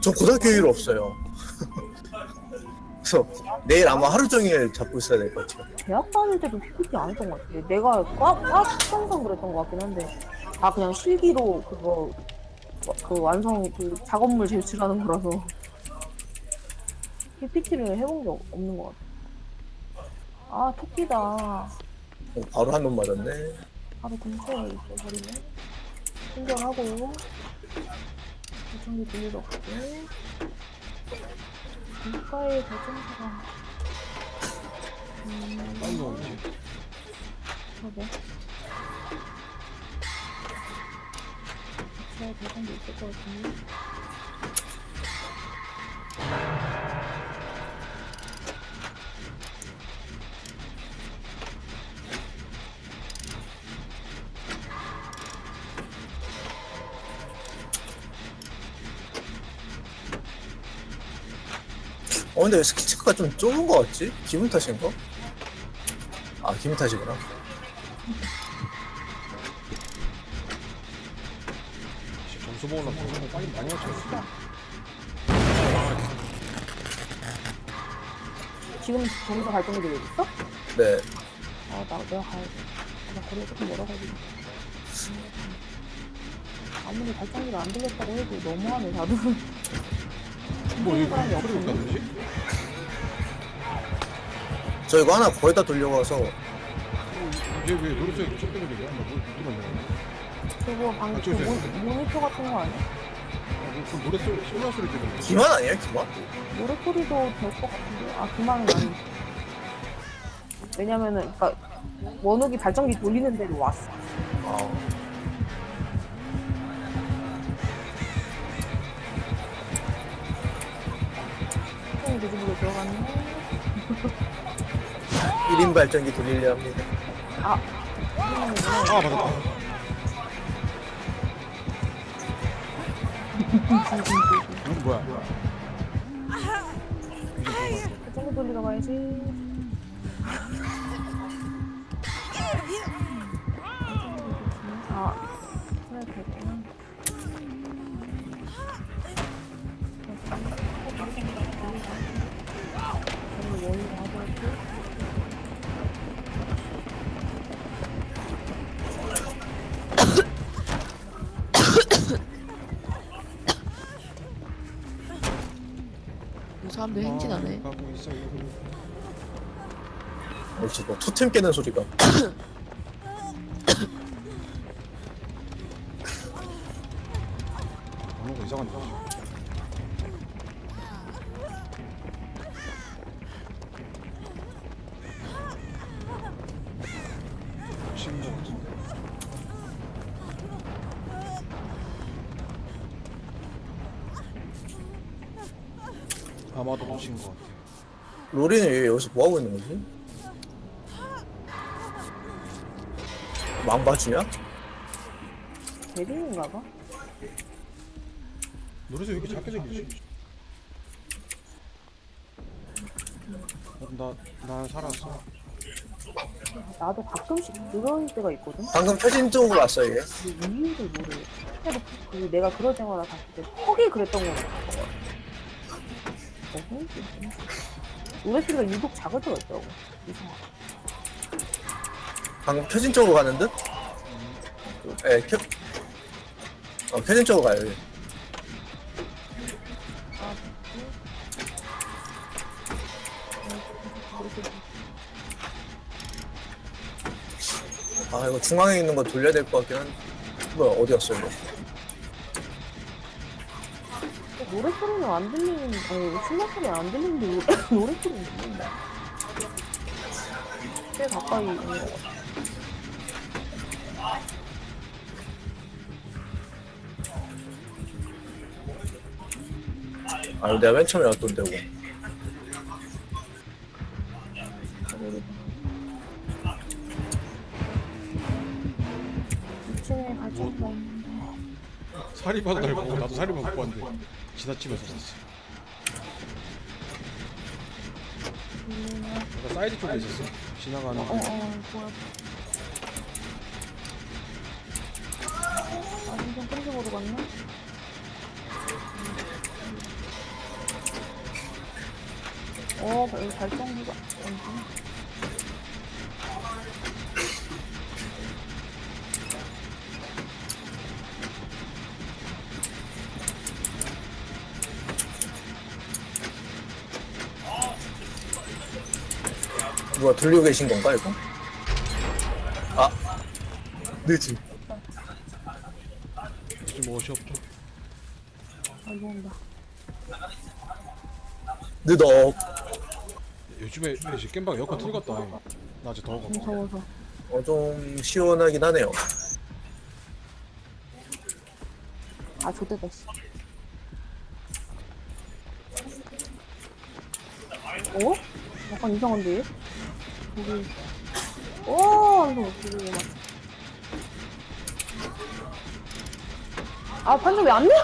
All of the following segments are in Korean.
저 고등학교 이후로 없어요. 그래서 내일 아마 하루 종일 잡고 있어야 될 것 같아요. 대학 다닐 때도 PPT 안 했던 것 같아. 내가 과, 과 특성상 그랬던 것 같긴 한데. 아, 그냥 실기로 그거, 그 완성, 그 작업물 제출하는 거라서. PPT를 해본 게 없는 것 같아. 아, 토끼다. 어, 바로 한 놈 맞았네. 바로 근처에 있어버리네. 충전하고. 발전기 돌리러 가고. 물가에 발전기가. 음, 빨리 오지. 그러게. 제가 발전기 있을 것 같은데. 어 근데 왜 스키치크가 좀 좁은 것 같지? 기분 탓인가? 아 기분 탓이구나. 점수 먹으려면 방송 빨리 많이 맞춰. 지금 점수 발전기 되고 있어? 네. 아, 나, 내가 가야 돼. 나 거리가 조금 멀어가지고. 아무리 발전기가 안 들렸다고 해도 너무하네, 다들. 뭐 소리가. 나지? 저 이거 하나 거의 다 돌려가서 이게 왜 노래소리 쪽 때문에 그래? 나뭐 듣기만 해. 그거 방, 아, 그 저, 저, 모, 모니터 같은 거 아니야? 그 노래 소리 소리 소리 들리는 기만 아니에요 기만? 노래 소리도 될 것 같은데. 아, 그만은 아니. 왜냐면은, 그니까, 원욱이 발전기 돌리는 대로 왔어. 아 뒤집으로 들어갔네. 1인 발전기 돌리려 합니다. 아, 아 맞았다. 이건 뭐야? 발전기 돌리러 가야지. 아, 스나이 사람들 행진하네. 아, 가고 있어. 이거. 역시 뭐 토템 깨는 소리가. 뭔가 이상한데. 아마도 놓친 것 같아. 로리는 왜 여기서 뭐 하고 있는 거지? 망봐주냐? 대리인가 봐. 노래서 왜 이렇게 작게 생기지? 어, 나, 난 살았어. 나도 가끔씩 그런 때가 있거든. 방금 표진 쪽으로 왔어 이게. 근데 이유를 모르겠어. 그 내가 그럴 때마다 봤을 때 턱이 그랬던 거 같아. 노래 소리가 유독. 이상하다. 방금 표진 쪽으로 가는 듯? 예, 네, 표... 어, 표진 쪽으로 가요. 예. 아, 이거 중앙에 있는 거 돌려야 될 것 같긴 한데. 뭐야, 어디였어, 이거? 노래 소리는 안 들리는, 아니, 신발 소리는 안 들리는데, 왜 노래 소리는 들린다. 꽤 가까이 있는 것 같아. 아, 내가 맨 처음에 왔던 데 고. 사리바도 달고 어, 나도 사리바 갖고 왔는데. 지나치면서 샀어 내가 사이드 쪽에 있었어. 지나가는 어, 어, 아, 완전 끈적으로 갔나? 어, 발전기가. 어디? 누가 돌리고 계신 건가 이거? 아 늦지 지금 옷이 없죠 아이고, 온다. 늦어 요즘에 이제 겜방 에어컨 틀었다 낮에 더워가 무서워서. 어, 좀 시원하긴 하네요 아, 씨. 어? 약간 이상한데? 얘? 여기. 오, 이거 어떻게 막. 아, 판정 왜안 내려?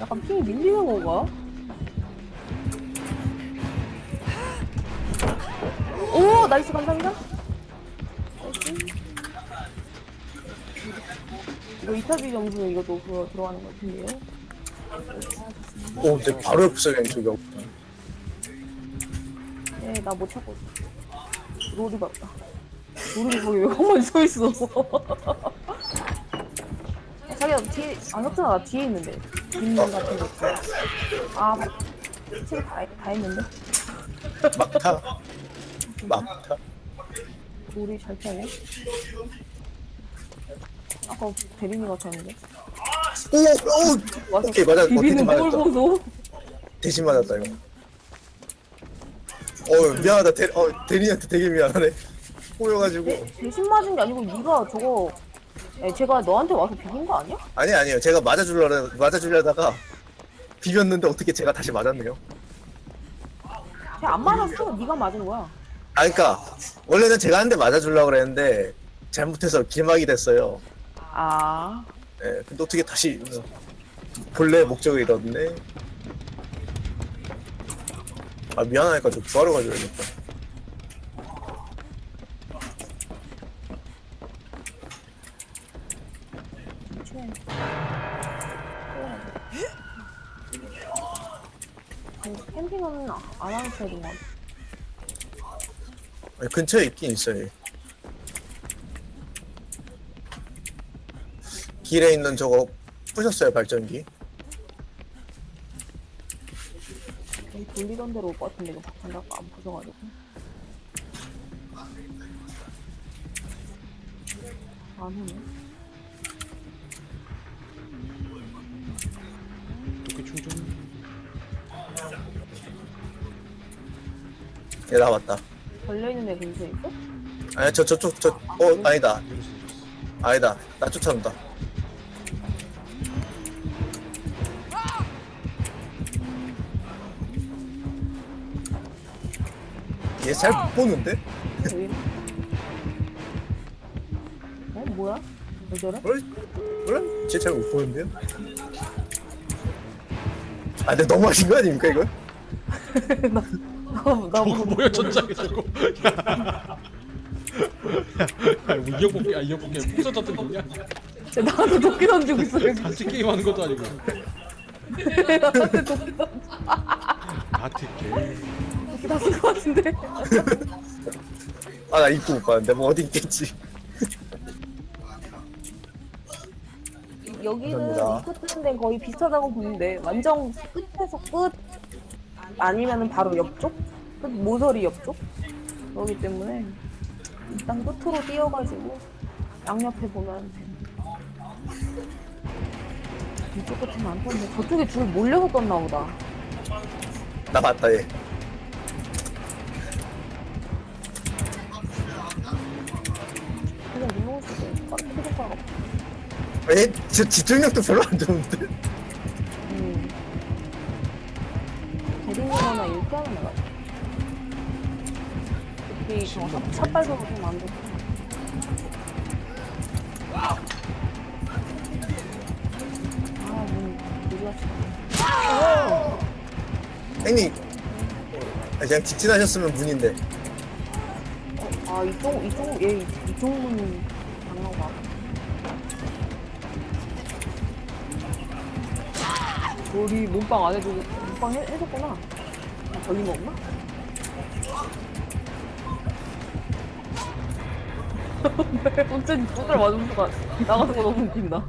약간 핑이 밀리는 건가? 오, 나이스, 감사합니다. 나이스. 이거 이타비 점수 이것도 들어가는 것 같은데요? 오 근데 바로 옆에 저기 네, 나 못 찾고 있어. 롤이 봤다. 롤이 거기 왜 가만히 서 있어? 아, 자기야, 뒤에, 안 없잖아. 나 뒤에 있는데. 뒷문 같은 거 있어. 아, 칠 다, 다 했는데? 막타 막타 롤이 잘 피하네. 아까 대리니 같았는데. 오오 와서 오케이 맞아 어, 비비는 대신 걸 맞았다 보소. 대신 맞았다 이거 어 미안하다. 대, 어, 대리한테 되게 미안하네. 꼬여가지고. 대, 대신 맞은 게 아니고 네가 저거 에, 제가 너한테 와서 비빈 거 아니야? 아니 아니요. 제가 맞아주려 맞아주려다가 비볐는데 어떻게 제가 다시 맞았네요? 제가 안 맞았어. 네가 맞은 거야. 아 그니까 원래는 제가 한 대 맞아주려고 그랬는데 잘못해서 길막이 됐어요. 아, 예 근데 어떻게 다시 어, 본래? 목적을 잃었네 아 미안하니까 좀 구하러 가줘야겠다. 캠핑은 안 하는 같아. 아니, 근처에 있긴 있어요. 길에 있는 저거 부셨어요 발전기 여기 돌리던 대로 올 것 같은데 이거 박찬다가 안 부숴가지고. 안 오네. 도끼 충전 얘 나왔다 걸려있는 애 근처에 있어? 아니 저 저쪽 저 어 아니다 아니다 나 쫓아온다 얘 잘 못 보는데? 여기. 어? 뭐야? 왜 저래? 그래? 그래? 쟤잘 못 보는데요? 아 근데 너무 하신 거 아닙니까 이거? 나, 나어 뭐, 뭐야 전장에 저거 야뭐 이형 뽑기 아 이형 뽑기 부서졌던 거냐 나한테 도끼 던지고 있어 여기. 같이 게임하는 것도 아니고 나한테 도끼 던져. 아트 게임 도끼 다쓴 것 같은데? 아 나 입고 못 봤는데 뭐 어디 있겠지 여기는 감사합니다. 이 끝인 데는 거의 비슷하다고 보는데 완전 끝에서 끝 아니면은 바로 옆쪽? 끝 모서리 옆쪽? 그렇기 때문에 일단 끝으로 뛰어가지고 양옆에 보면 돼. 이쪽 끝은 안 떴네. 저쪽에 줄 몰려서 떴나 보다. 나 봤다 얘 그냥 눌러올 수도 있어. 지- 집중력도 별로 안 좋은데? 음. 대리면허나 이렇게 하는 거야. 특히 저 샷- 샷발소가 좀안 좋고. 아, 문, 무지가 쳐. 형님 아, 그냥 직진하셨으면 문인데 아, 이쪽, 이쪽, 얘, 이- 이쪽 문 장난가. 우리 몸빵 안 해주고, 몸빵 해, 했었구나. 아, 저기 먹나? 왜 갑자기 두달 맞으면서 가- 나가는 거 너무 웃긴다.